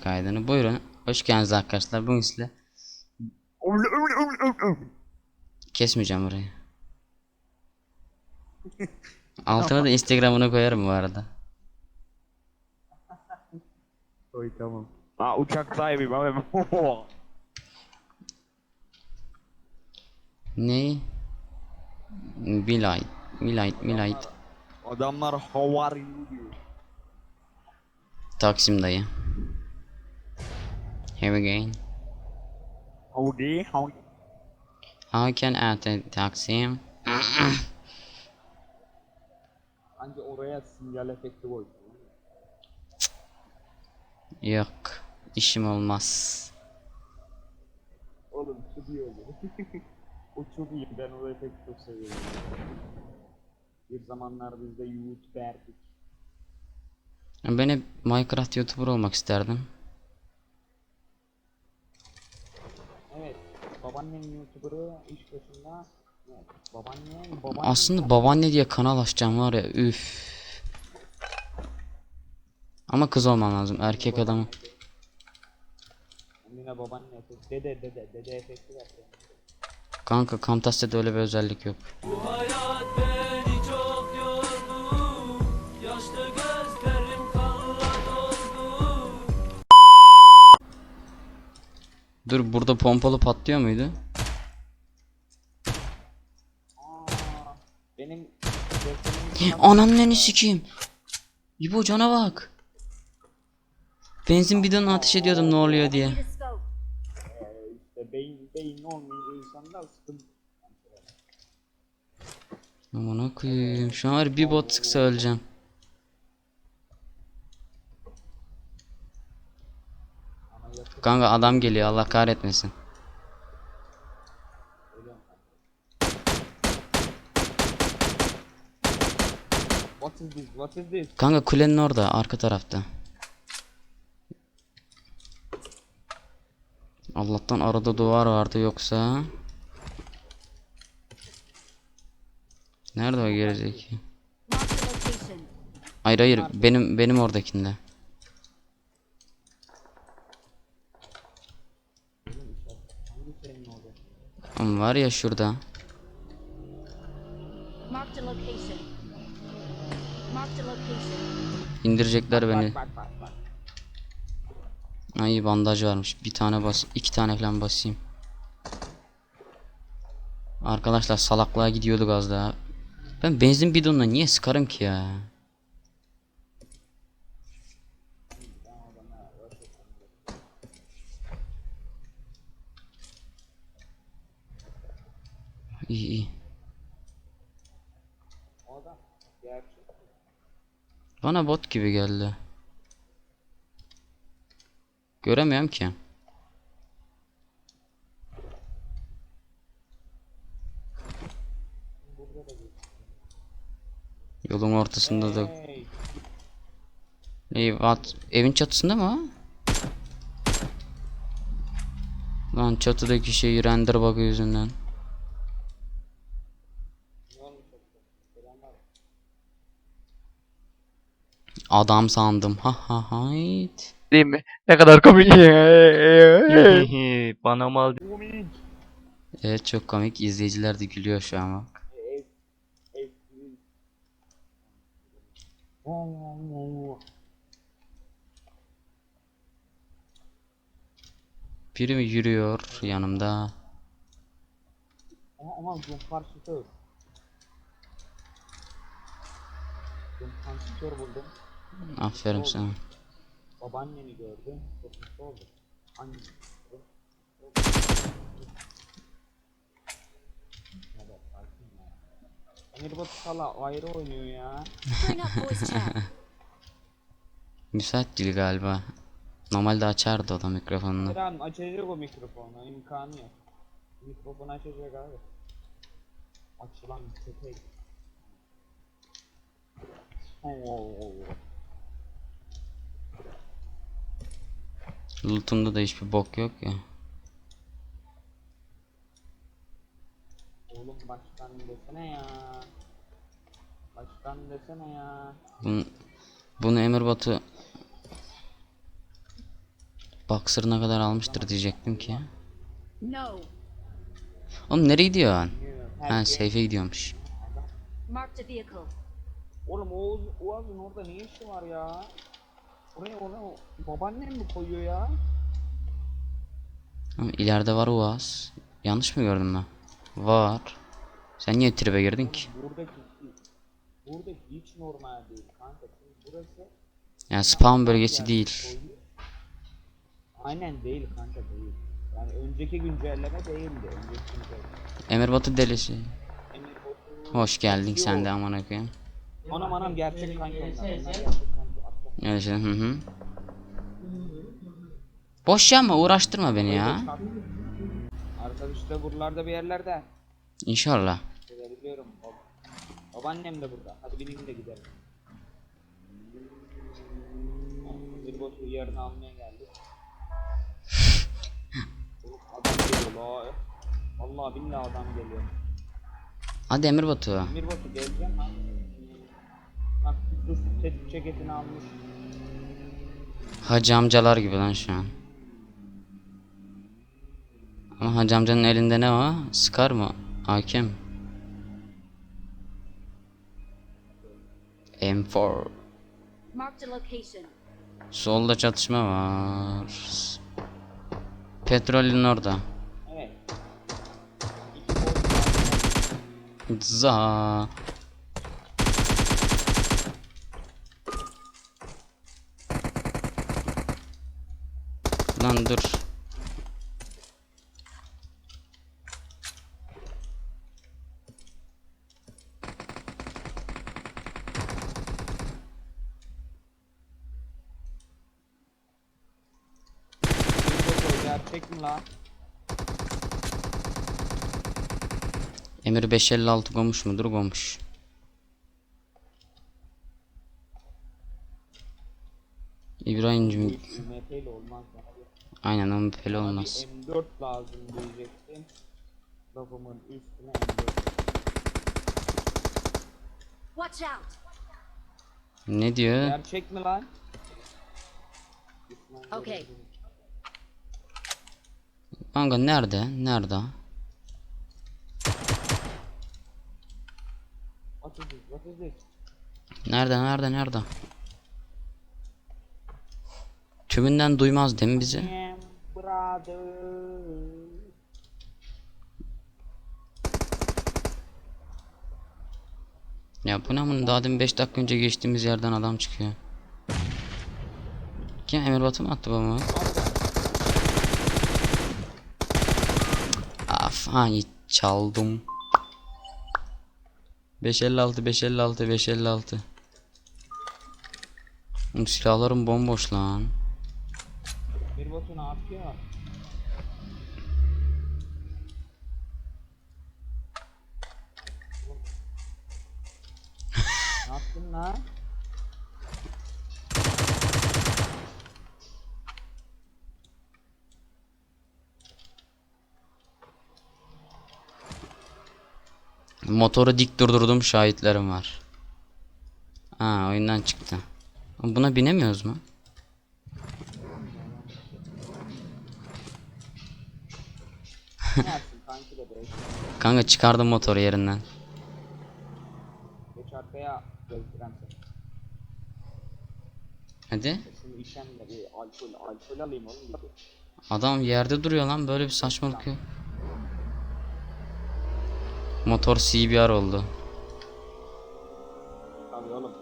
kaydını. Buyurun. Hoş geldiniz arkadaşlar. Bugün size kesmeyeceğim burayı. Altına da Instagram'ını koyarım bu arada. Oy tamam. Aa uçak sahibiyim abi. Ne? Bilight. Bilight, Bilight. Adamlar how are you diyor. Taksim dayı. Here again. Howdy how How can I take Taksim? Anca oraya sinyal efekti koy. Yok. İşim olmaz. Oğlum şu diyor öyle. o çok iyi ben o efekti çok seviyorum. Bir zamanlar biz de YouTuber'dik. Ben hep Minecraft YouTuber olmak isterdim. Babaannem YouTuber'ı iş başında Evet, babaannem, babaannem Aslında babaanne diye kanal açacağım var ya üf. Ama kız olmam lazım erkek adamı. Yine babaanne efekti. Dede dede dede efekti var. Kanka Camtasia'da öyle bir özellik yok. Hayat beni Dur burada pompalı patlıyor muydu? Benim defterimin Ananı sikeyim. İbo cana bak. Benzin bidonuna ateş ediyordum ne oluyor diye. işte beyin beyin olmayınca insanda sıkıntı. Aman koyayım. Şu an bir bot sıksa öleceğim. Kanka adam geliyor Allah kahretmesin. What is this? What is this? Kanka kulenin orada arka tarafta. Allah'tan arada duvar vardı yoksa. Nerede o gerizeki? Hayır hayır benim benim oradakinde. Hangi senin oldu? Oğlum var ya şurada. İndirecekler beni. Ay bandaj varmış. Bir tane bas, iki tane falan basayım. Arkadaşlar salaklığa gidiyorduk az daha. Ben benzin bidonuna niye sıkarım ki ya? İyi iyi. Bana bot gibi geldi. Göremiyorum ki. Yolun ortasında da. Hey, what? Evin çatısında mı? Lan çatıdaki şey render bug'ı yüzünden. ne olmuş yoksa? Selamlar. Adam sandım. Ha ha hayt. Değil mi? Ne kadar komik. Bana mal. Evet çok komik. İzleyiciler de gülüyor şu an bak. Biri mi yürüyor yanımda? Ama ama Jumparşitör. Jumparşitör buldum. Aferin sana. Babaannemi gördüm. Çok mutlu? Evet, sakin ya. Emir Batu Sala ayrı oynuyor ya. Müsait değil galiba. Normalde açardı o da mikrofonunu. Her an açacak o mikrofonu. imkanı yok. Mikrofonu açacak abi. Açılan köpek. Oo. Loot'umda da hiçbir bok yok ya. Oğlum başkan desene ya. Başkan desene ya. Bunu, bunu Emir Batu Boxer'ına kadar almıştır diyecektim ki. No. Oğlum nereye gidiyorsun? Ha safe'e gidiyormuş. Marked a vehicle. Oğlum Oğuz, Oğuz'un orada ne işi var ya? Oraya oraya babaannem mi koyuyor ya? Ama ileride var Uaz. Yanlış mı gördüm ben? Var. Sen niye tribe girdin ki? Buradaki burada hiç normal değil kanka. Çünkü burası Yani spawn bölgesi yani değil. Aynen değil kanka değil. Yani önceki güncelleme değildi. Önceki güncelleme. Emir Batı delisi. Emir Batu- Hoş geldin Yok. sen de amına koyayım. Anam anam gerçek kanka Öyle şey hı hı. Boş yapma uğraştırma beni ya. Arkadaşlar buralarda bir yerlerde. İnşallah. Biliyorum. Bab- Babaannem de burada. Hadi binin de gidelim. Bir botu yarın almaya geldik. Adam geliyor la. Vallahi billahi adam geliyor. Hadi Emir Batu. Bir botu geleceğim lan. Bak tetik ceketini almış. Hacı amcalar gibi lan şu an. Ama hacı amcanın elinde ne var? Sıkar mı? Hakem. M4. Marked a location. Solda çatışma var. Petrolün orada. Evet. Za. Lan dur. Gerçek mi lan? Emir 556 komuş mudur komuş. İbrahim'cim Aynen onun bir olmaz. M4 lazım diyecektim. Lafımın üstüne M4. Watch out. Ne diyor? Gerçek mi lan? Okay. Kanka nerede? Nerede? What is this? What is this? Nerede? Nerede? Nerede? Tümünden duymaz değil mi bizi? Brother. Ya bu ne bunun daha demin 5 dakika önce geçtiğimiz yerden adam çıkıyor. Kim Emir Batı mı attı babamı? Af hani çaldım. 556 556 556. Oğlum silahlarım bomboş lan. Bir botu ne yapıyor? ne yaptın lan? Motoru dik durdurdum şahitlerim var. Ha oyundan çıktı. Buna binemiyoruz mu? Ne yapsın kanki de bre. Kanka çıkardım motoru yerinden. Geç arkaya gözdiren seni. Hadi. Şunu işemle bir alkol, alkol alayım oğlum de. Adam yerde duruyor lan böyle bir saçmalık yok. Motor CBR oldu. Tabii oğlum.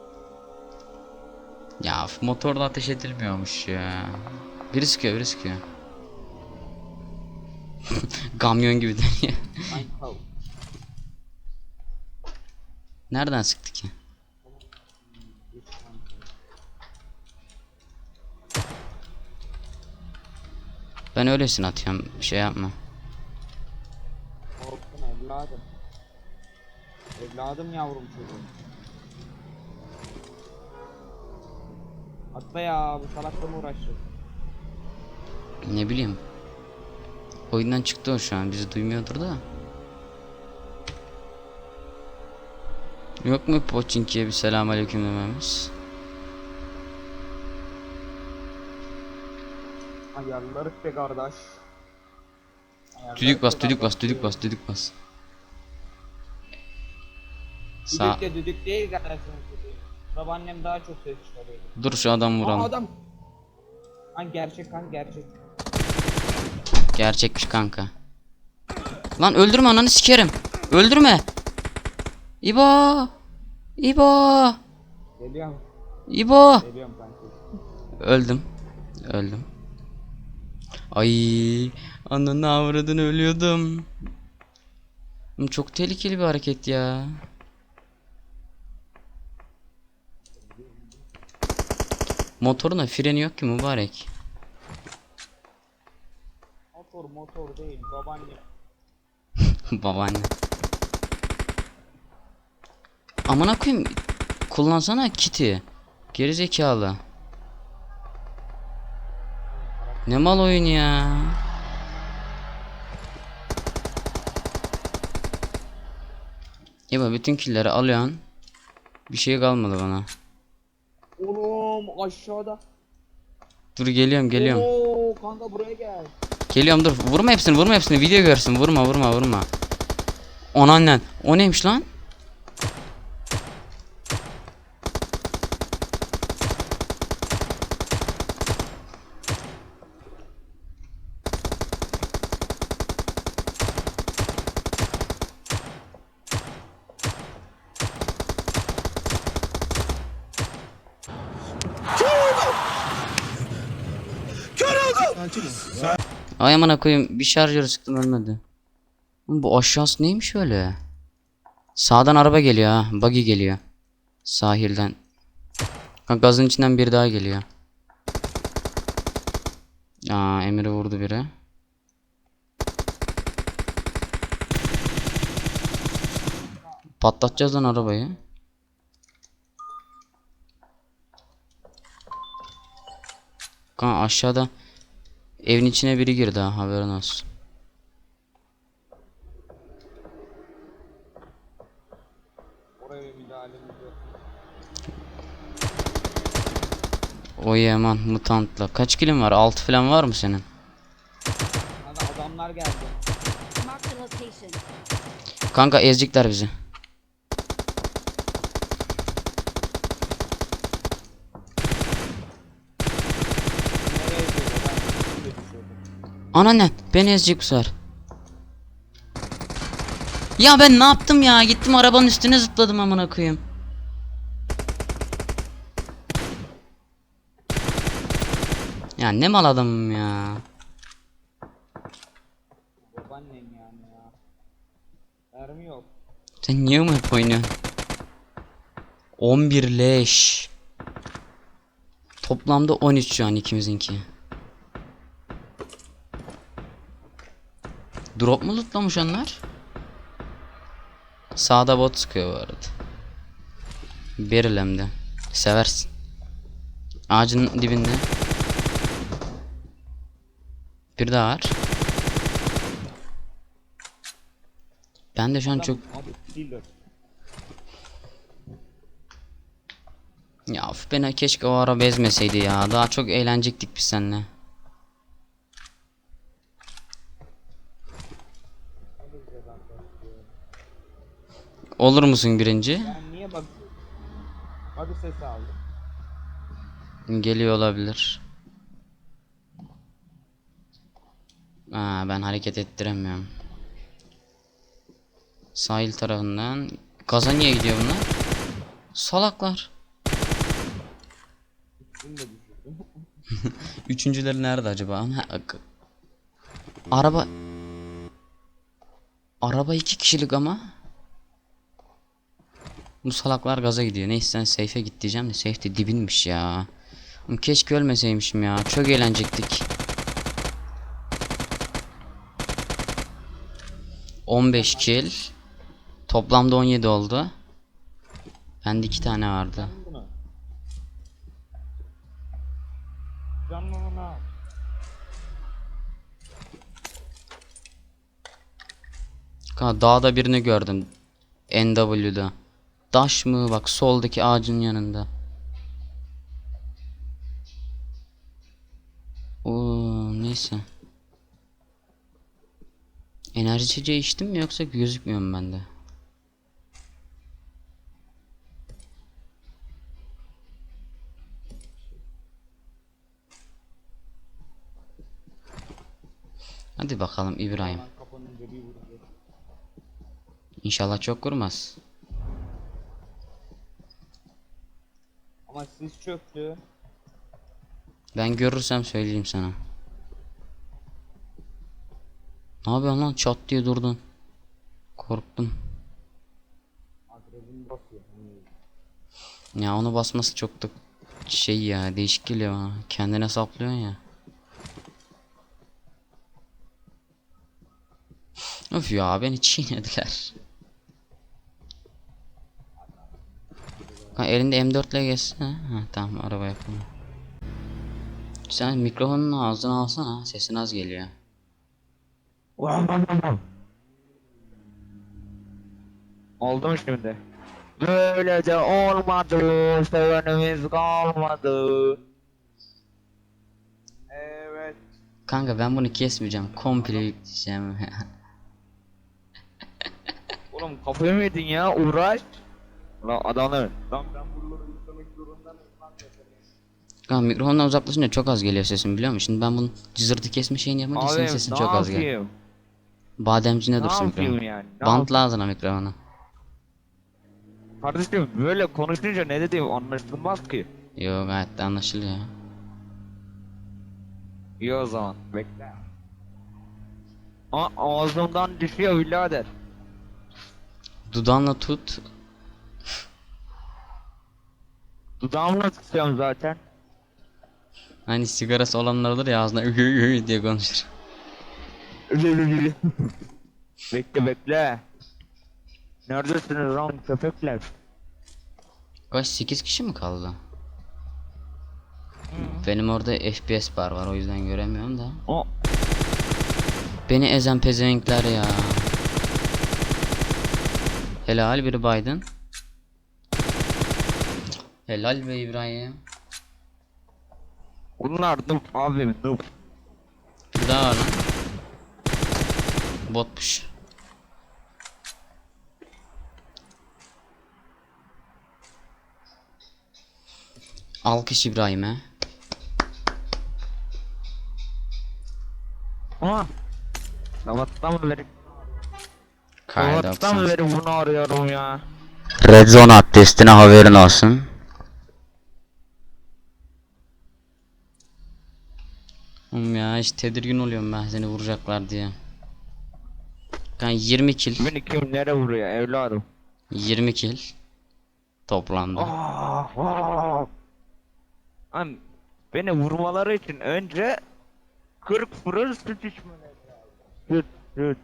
Ya motorda ateş edilmiyormuş ya. Biri sıkıyor biri sıkıyor. Kamyon gibi dönüyor. Nereden sıktı ki? Ben öylesine atıyorum bir şey yapma. Korktun evladım. Evladım yavrum çocuğum. Atla ya bu salakla mı uğraşacağız? Ne bileyim. Oyundan çıktı o şu an bizi duymuyordur da. Yok mu Poçinki'ye bir selam aleyküm dememiz? Ayarlarık be kardeş. Düdük bas, düdük bas, düdük bas, düdük bas. Sağ. Düdük de düdük değil kardeşim. Babaannem daha çok ses çıkarıyor. Dur şu adam Aa, vuralım. adam. Lan gerçek kan gerçek. Gerçekmiş kanka. Lan öldürme ananı sikerim. Öldürme. İbo. İbo. Geliyorum. İbo. Geliyorum kanka. Öldüm. Öldüm. Ay, ananı avradını ölüyordum. Çok tehlikeli bir hareket ya. Motoruna freni yok ki mübarek. Motor motor değil babaannem. Babaanne. Amına koyayım. Kullansana kiti. Geri zekalı. Ne mal oyun ya. İba bütün killeri alıyorsun. Bir şey kalmadı bana. Oğlum aşağıda. Dur geliyorum geliyorum. Oo kanka buraya gel. Geliyorum dur. Vurma hepsini vurma hepsini. Video görsün. Vurma vurma vurma. On annen. O neymiş lan? Ay amına koyayım bir şarjör sıktım ölmedi. Bu aşağısı neymiş öyle? Sağdan araba geliyor ha. Buggy geliyor. Sahilden. Ha, gazın içinden biri daha geliyor. Aa Emir'i vurdu biri. Patlatacağız lan arabayı. Kan aşağıda evin içine biri girdi ha haberin olsun. Oraya müdahalemiz yok. O Yaman mutantla. Kaç kilin var? 6 falan var mı senin? Kanka adamlar geldi. Kanka ezecekler bizi. Nereye gidiyorlar? Ben şimdi Anannen beni ezecek bu sefer. Ya ben ne yaptım ya? Gittim arabanın üstüne zıpladım amına koyayım. Ya ne mal adamım ya. Babaannen yani ya. Mermi yok. Sen niye mi hep oynuyorsun? 11 leş. Toplamda 13 şu an ikimizinki. Drop mu lootlamış onlar? Sağda bot sıkıyor bu arada. Beril hem de. Seversin. Ağacın dibinde. Bir daha var. Ben de şu an çok. Ya of beni keşke o araba ezmeseydi ya. Daha çok eğlenecektik biz seninle. Olur musun birinci? Ben niye bak? Hadi ses aldım. Geliyor olabilir. Aa, ben hareket ettiremiyorum. Sahil tarafından. Gaza niye gidiyor bunlar? Salaklar. Üçüncüleri nerede acaba? Araba Araba iki kişilik ama Bu salaklar gaza gidiyor. Neyse safe'e git diyeceğim de safe de dibinmiş ya. Keşke ölmeseymişim ya. Çok eğlenecektik. 15 kill. Toplamda 17 oldu. Bende iki tane vardı. Dağda birini gördüm. NW'da. Daş mı? Bak soldaki ağacın yanında. Oo, Neyse. Enerji içeceği içtim mi yoksa gözükmüyor mu bende? Hadi bakalım İbrahim. İnşallah çok vurmaz. Ama sis çöktü. Ben görürsem söyleyeyim sana. Ne yapıyorsun lan? Çat diye durdun. Korktum. Hmm. Ya onu basması çok da şey ya değişik geliyor bana. Kendine saplıyorsun ya. Of ya beni çiğnediler. Ha, elinde M4 ile geçsin ha. tamam araba yapalım. Sen mikrofonun ağzına alsana sesin az geliyor. Oldu mu şimdi? Böyle de olmadı, sevenimiz kalmadı. Evet. Kanka ben bunu kesmeyeceğim. Komple yükleyeceğim. Oğlum kafayı mı yedin ya? Uğraş. Lan adamlar. Lan ben buraları yıkamak zorundayım lan. Kanka mikrofondan uzaklaşınca çok az geliyor sesim biliyor musun? Şimdi ben bunun cızırtı kesme şeyini yapınca senin sesin çok az geliyor. Bademcine Ne dursun mikrofon. yani? Ne Bantla ağzına mikrofonu. Kardeşim böyle konuşunca ne dediğim anlaşılmaz ki. Yo gayet de anlaşılıyor. İyi o zaman bekle. Aa, ağzımdan düşüyor birader. Dudağınla tut. Dudağımla tutuyorum zaten. Hani sigarası olanlar olur ya ağzına ühü ühü diye konuşur. bekle bekle. Neredesiniz lan köpekler? Kaç 8 kişi mi kaldı? Benim orada FPS bar var o yüzden göremiyorum da. O Beni ezen pezevenkler ya. Helal biri Biden. Helal be İbrahim. bunlar noob abim noob. Bir daha var lan. Botmuş. Alkış İbrahim'e. Ama Sabahtan mı beri Kaydı Sabahtan mı beri bunu arıyorum ya Red Zone abdestine haberin olsun. Oğlum ya hiç tedirgin oluyorum ben seni vuracaklar diye. Ben 20 kill, Beni kim nereye vuruyor evladım 20 kill toplandı. Ah, ah. Beni vurmaları için önce 40 fırın süt içmeleri. Süt süt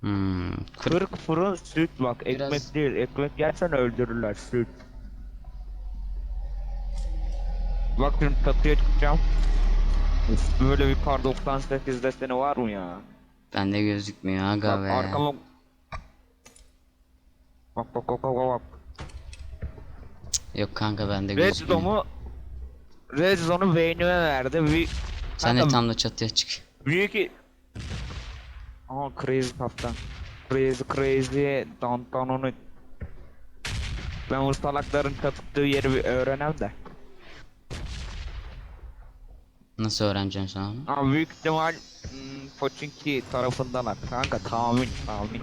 Hmm, 40 40 fırın süt bak ekmek Biraz- değil ekmek yersen öldürürler süt Bak şimdi çıkacağım Üf, Böyle bir kar 98 deseni var mı ya? bende gözükmüyor aga Bak be. arkama Bak bak bak bak bak Yok kanka bende Red gözükmüyor. Zone'u Red Zone'u beynime verdi bir Sen de Kanka, tam da çatıya çık. Büyük ki Aha crazy kaptan Crazy crazy downtown onu Ben bu salakların yeri bir öğrenem de Nasıl öğreneceksin sen onu? Ama büyük ihtimal hmm, Pochinki tarafındalar kanka tahmin tahmin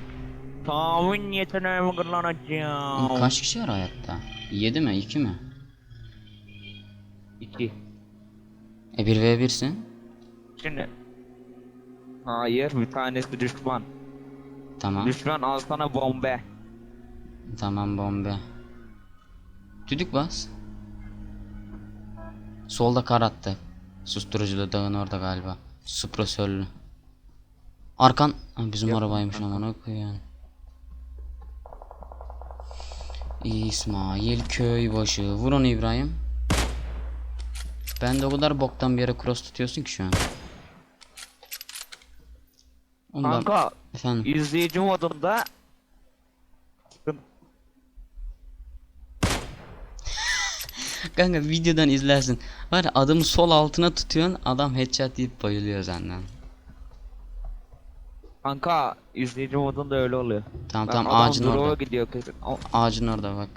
Tahmin yeteneğimi Oğlum kullanacağım Kaç kişi var hayatta? 7 mi? 2 mi? İki E 1v1'sin. Şimdi Hayır bir tanesi düşman Tamam. Düşman al sana bombe Tamam bombe. Düdük bas. Solda kar attı. Susturucuda dağın orada galiba. Supresörlü. Arkan Ha, bizim arabaymış amına koyayım. İsmail Köybaşı. Vur onu İbrahim. Ben de o kadar boktan bir yere cross tutuyorsun ki şu an. Ben- Kanka efendim. izleyici modunda Kanka videodan izlersin. Var adamı sol altına tutuyorsun adam headshot deyip bayılıyor senden. Kanka izleyici modunda öyle oluyor. Tamam Bak, tamam ağacın orada. gidiyor kesin. O, Ağacın orada bak.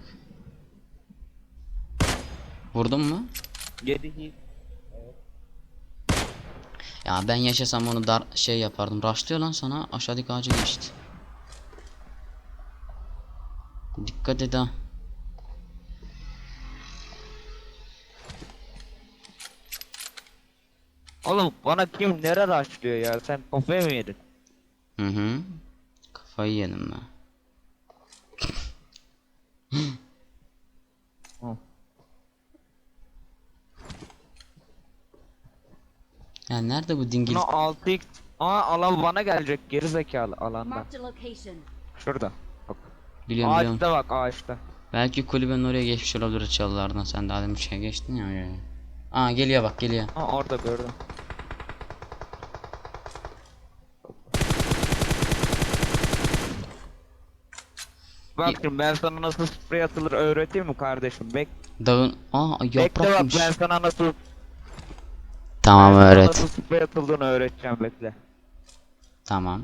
Vurdun mu? yedi hit. Ya ben yaşasam onu dar şey yapardım. Rushlıyor lan sana aşağıdaki ağaca geçti. Dikkat et ha. Oğlum bana kim nere rastlıyor ya? Sen kafayı mı yedin? Hı hı. Kafayı yedim ben. Ya nerede bu dingil? Buna 6x Aa alan bana gelecek geri zekalı alanda. Marked a location. Şurada. Bak. Biliyorum biliyorum. Ağaçta bak ağaçta. Belki kulübenin oraya geçmiş olabilir çalılardan. Sen daha demin şey geçtin ya oraya. Aa geliyor bak geliyor. Ha orada gördüm. Bak şimdi ben sana nasıl sprey atılır öğreteyim mi kardeşim? Bek Dağın aa bekle bak yaprakmış. ben sana nasıl Tamam ben sana öğret. nasıl sprey atıldığını öğreteceğim bekle. Tamam.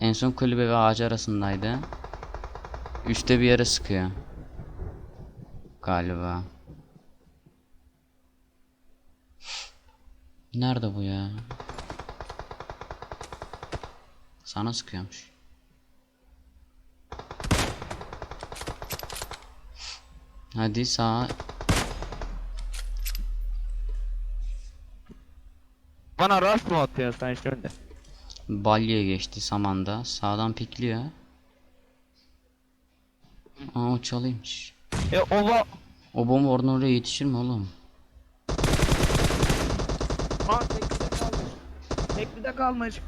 En son kulübe ve ağaç arasındaydı. Üste bir yere sıkıyor. Galiba. Nerede bu ya? Sana sıkıyormuş. Hadi sağa. Bana rast mı atıyorsun sen şimdi? Balya geçti samanda. Sağdan pikliyor. Aa o çalıymış. E ova O bomba oradan oraya yetişir mi oğlum? Aa teklide kalmış. Teklide kalmış.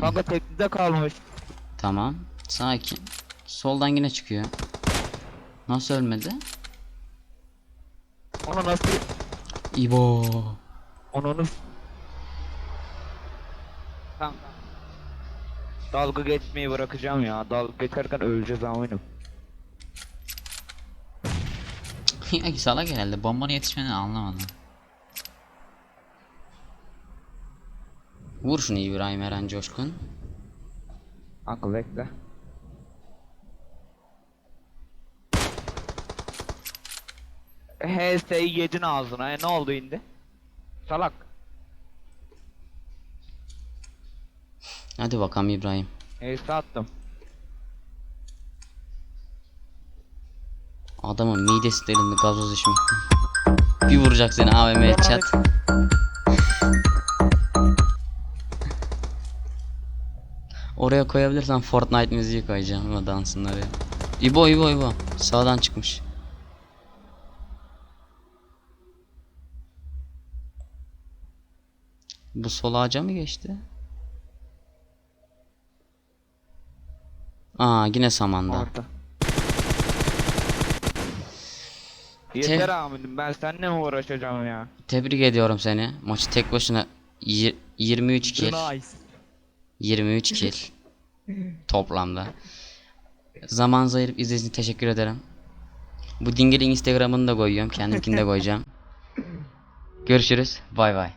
Kanka teklide kalmış. Tamam. Sakin. Soldan yine çıkıyor. Nasıl ölmedi? Onu nasıl İbo. Onu onu Kanka Dalga geçmeyi bırakacağım ya. Dalga geçerken öleceğiz amirim. ya salak herhalde. Bombanın yetişmeni anlamadım. Vur şunu İbrahim Eren Coşkun. Kanka bekle. HS'yi yedin ağzına. E, ne oldu indi? Salak. Hadi bakalım İbrahim. HS attım. Adamın midesi delindi gazoz içmekten. Bir vuracak seni AVM chat. Oraya koyabilirsen Fortnite müziği koyacağım ama dansın oraya. İbo İbo İbo. Sağdan çıkmış. Bu sol ağaca mı geçti? Aa yine samanda. Orada. Yeter amirim ben seninle mi uğraşacağım ya? Tebrik ediyorum seni. Maçı tek başına yir- 23 kill. 23 kill. Toplamda. Zaman ayırıp izlediğiniz için teşekkür ederim. Bu Dingel'in Instagram'ını da koyuyorum. Kendimkini de koyacağım. Görüşürüz. Bay bay.